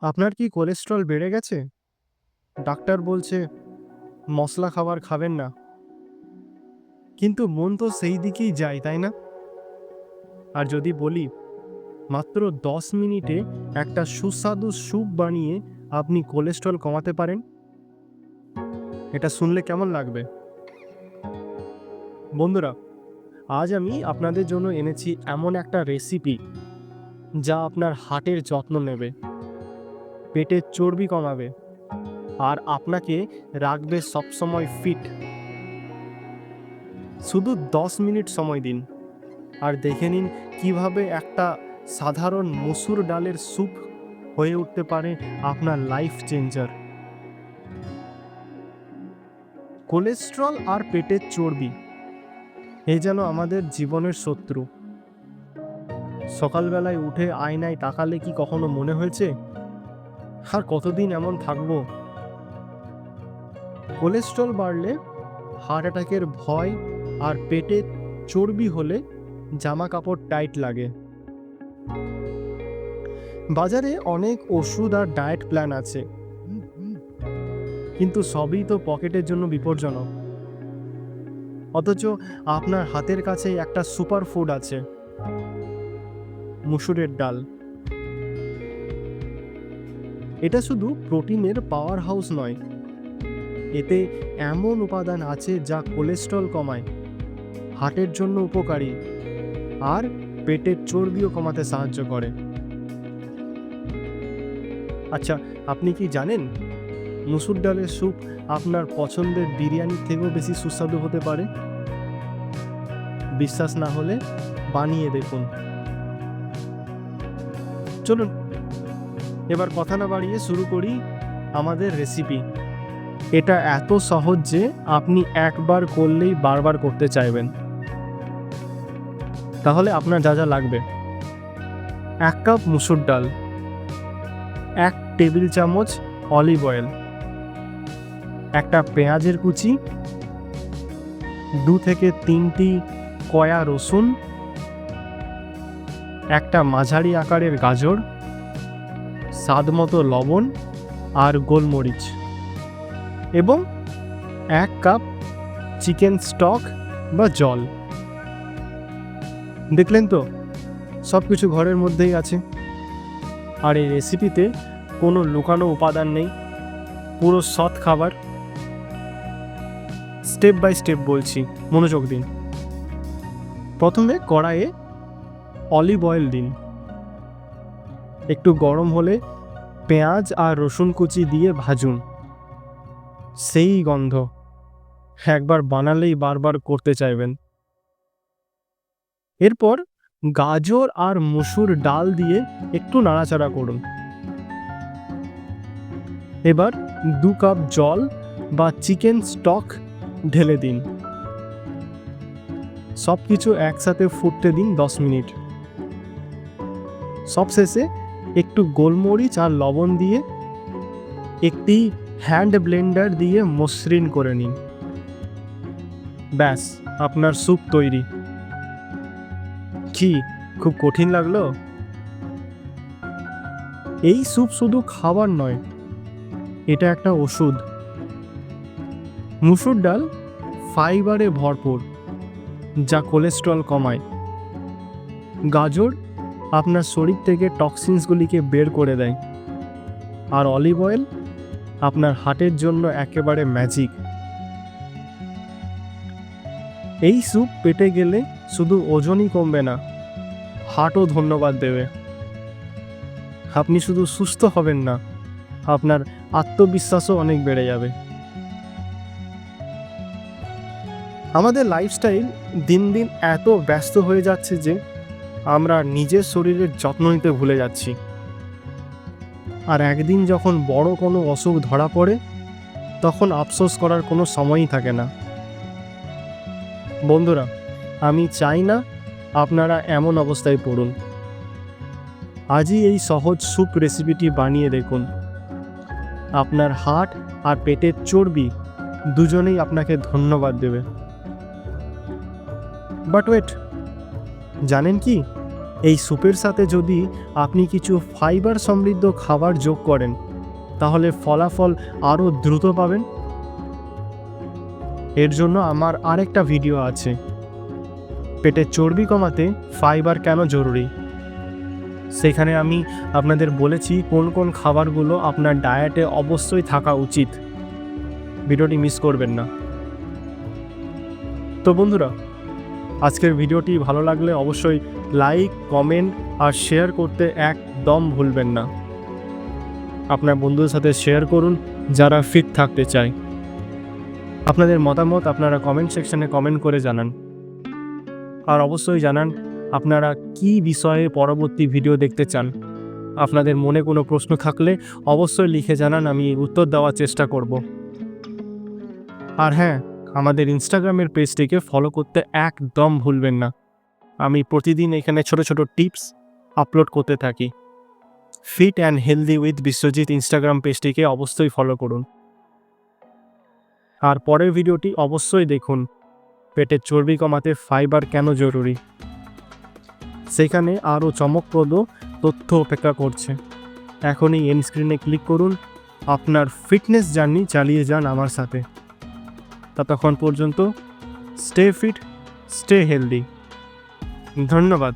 আপনার কি কোলেস্ট্রল বেড়ে গেছে? ডাক্তার বলছে, মশলা খাবার খাবেন না। কিন্তু মন তো সেই দিকেই যায়, তাই না? আর যদি বলি, মাত্র দশ মিনিটে একটা সুস্বাদু স্যুপ বানিয়ে আপনি কোলেস্ট্রল কমাতে পারেন? এটা শুনলে কেমন লাগবে? বন্ধুরা, আজ আমি আপনাদের জন্য এনেছি এমন একটা রেসিপি যা আপনার হার্টের যত্ন নেবে। পেটের চর্বি কমাবে আর আপনাকে রাখবে সবসময় ফিট শুধু দশ মিনিট সময় দিন আর দেখে নিন কীভাবে একটা সাধারণ মসুর ডালের স্যুপ হয়ে উঠতে পারে আপনার লাইফ চেঞ্জার কোলেস্ট্রল আর পেটের চর্বি এই যেন আমাদের জীবনের শত্রু। সকালবেলায় উঠে আয়নায় তাকালে কি কখনো মনে হয়েছে? আর কতদিন এমন থাকব? কোলেস্ট্রল বাড়লে হার্ট অ্যাটাকের ভয় আর পেটে চর্বি হলে জামা কাপড় টাইট লাগে। বাজারে অনেক ওষুধ আর ডায়েট প্ল্যান আছে। কিন্তু সবই তো পকেটের জন্য বিপজ্জনক। অথচ আপনার হাতের কাছেই একটা সুপার ফুড আছে। মুসুরের ডাল। এটা শুধু প্রোটিনের পাওয়ার হাউস নয়। এতে এমন উপাদান আছে যা কোলেস্ট্রল কমায়, হার্টের জন্য উপকারী, আর পেটের চর্বিও কমাতে সাহায্য করে। আচ্ছা আপনি কি জানেন মুসুর ডালের স্যুপ আপনার পছন্দের বিরিয়ানির থেকেও বেশি সুস্বাদু হতে পারে? বিশ্বাস না হলে বানিয়ে দেখুন। চলুন এবার কথা না বাড়িয়ে শুরু করি আমাদের রেসিপি এটা এত সহজ যে আপনি একবার করলেই বারবার করতে চাইবেন। তাহলে আপনার যা যা লাগবে। এক কাপ মুসুর ডাল। এক টেবিল চামচ অলিভ অয়েল একটা পেঁয়াজের কুচি। দু থেকে তিনটি কয়া রসুন। একটা মাঝারি আকারের গাজর। স্বাদ মতো লবণ আর গোলমরিচ এবং এক কাপ চিকেন স্টক বা জল। দেখলেন তো? সব কিছু ঘরের মধ্যেই আছে। আর এই রেসিপিতে কোনো লুকানো উপাদান নেই। পুরো সৎ খাবার। স্টেপ বাই স্টেপ বলছি, মনোযোগ দিন। প্রথমে কড়াইয়ে অলিভ অয়েল দিন। একটু গরম হলে পেঁয়াজ আর রসুন কুচি দিয়ে ভাজুন। সেই গন্ধ। একবার বানালেই বারবার করতে চাইবেন। এরপর গাজর আর মসুর ডাল দিয়ে একটু নাড়াচাড়া করুন। এবার দু কাপ জল বা চিকেন স্টক ঢেলে দিন। সব কিছু একসাথে ফুটতে দিন দশ মিনিট। সবশেষে একটু গোলমরিচ আর লবণ দিয়ে একটি হ্যান্ড ব্লেন্ডার দিয়ে মসৃণ করে নিন। ব্যাস, আপনার স্যুপ তৈরি। কি, খুব কঠিন লাগল? এই স্যুপ শুধু খাবার নয়, এটা একটা ওষুধ। মুসুর ডাল ফাইবারে ভরপুর, যা কোলেস্ট্রল কমায়। গাজর আপনার শরীর থেকে টক্সিনসগুলিকে বের করে দেয়। আর অলিভ অয়েল আপনার হার্টের জন্য একেবারে ম্যাজিক এই স্যুপ পেটে গেলে শুধু ওজনই কমবে না, হার্টও ধন্যবাদ দেবে। আপনি শুধু সুস্থ হবেন না, আপনার আত্মবিশ্বাসও অনেক বেড়ে যাবে। আমাদের লাইফস্টাইল দিন দিন এত ব্যস্ত হয়ে যাচ্ছে যে আমরা নিজের শরীরের যত্ন নিতে ভুলে যাচ্ছি। আর একদিন যখন বড় কোনো অসুখ ধরা পড়ে, তখন আফসোস করার কোনো সময়ই থাকে না। বন্ধুরা, আমি চাই না আপনারা এমন অবস্থায় পড়ুন। আজই এই সহজ স্যুপ রেসিপিটি বানিয়ে দেখুন। আপনার হার্ট আর পেটের চর্বি দুজনেই আপনাকে ধন্যবাদ দেবে। বাট ওয়েট জানেন কি? এই স্যুপের সাথে যদি আপনি কিছু ফাইবার সমৃদ্ধ খাবার যোগ করেন, তাহলে ফলাফল আরও দ্রুত পাবেন। এর জন্য আমার আরেকটা ভিডিও আছে। পেটে চর্বি কমাতে ফাইবার কেন জরুরি? সেখানে আমি আপনাদের বলেছি কোন কোন খাবারগুলো আপনার ডায়েটে অবশ্যই থাকা উচিত। ভিডিওটি মিস করবেন না। তো বন্ধুরা আজকের ভিডিওটি ভালো লাগলে অবশ্যই লাইক, কমেন্ট আর শেয়ার করতে একদম ভুলবেন না। আপনার বন্ধুদের সাথে শেয়ার করুন যারা ফিট থাকতে চায়। আপনাদের মতামত আপনারা কমেন্ট সেকশনে কমেন্ট করে জানান। আর অবশ্যই জানান আপনারা কি বিষয়ে পরবর্তী ভিডিও দেখতে চান। আপনাদের মনে কোনো প্রশ্ন থাকলে অবশ্যই লিখে জানান, আমি উত্তর দেওয়ার চেষ্টা করব। আর হ্যাঁ আমাদের ইনস্টাগ্রামের পেজটিকে ফলো করতে একদম ভুলবেন না। আমি প্রতিদিন এখানে ছোট ছোট টিপস আপলোড করতে থাকি। Fit and healthy with Biswajit Instagram পেজটিকে অবশ্যই ফলো করুন। আর পরের ভিডিওটি অবশ্যই দেখুন। পেটের চর্বি কমাতে ফাইবার কেন জরুরি? সেখানে আরও চমকপ্রদ তথ্য অপেক্ষা করছে। এখনই এন স্ক্রিনে ক্লিক করুন। আপনার ফিটনেস জার্নি চালিয়ে যান আমার সাথে। ততক্ষণ পর্যন্ত স্টে ফিট স্টে হেলদি ধন্যবাদ।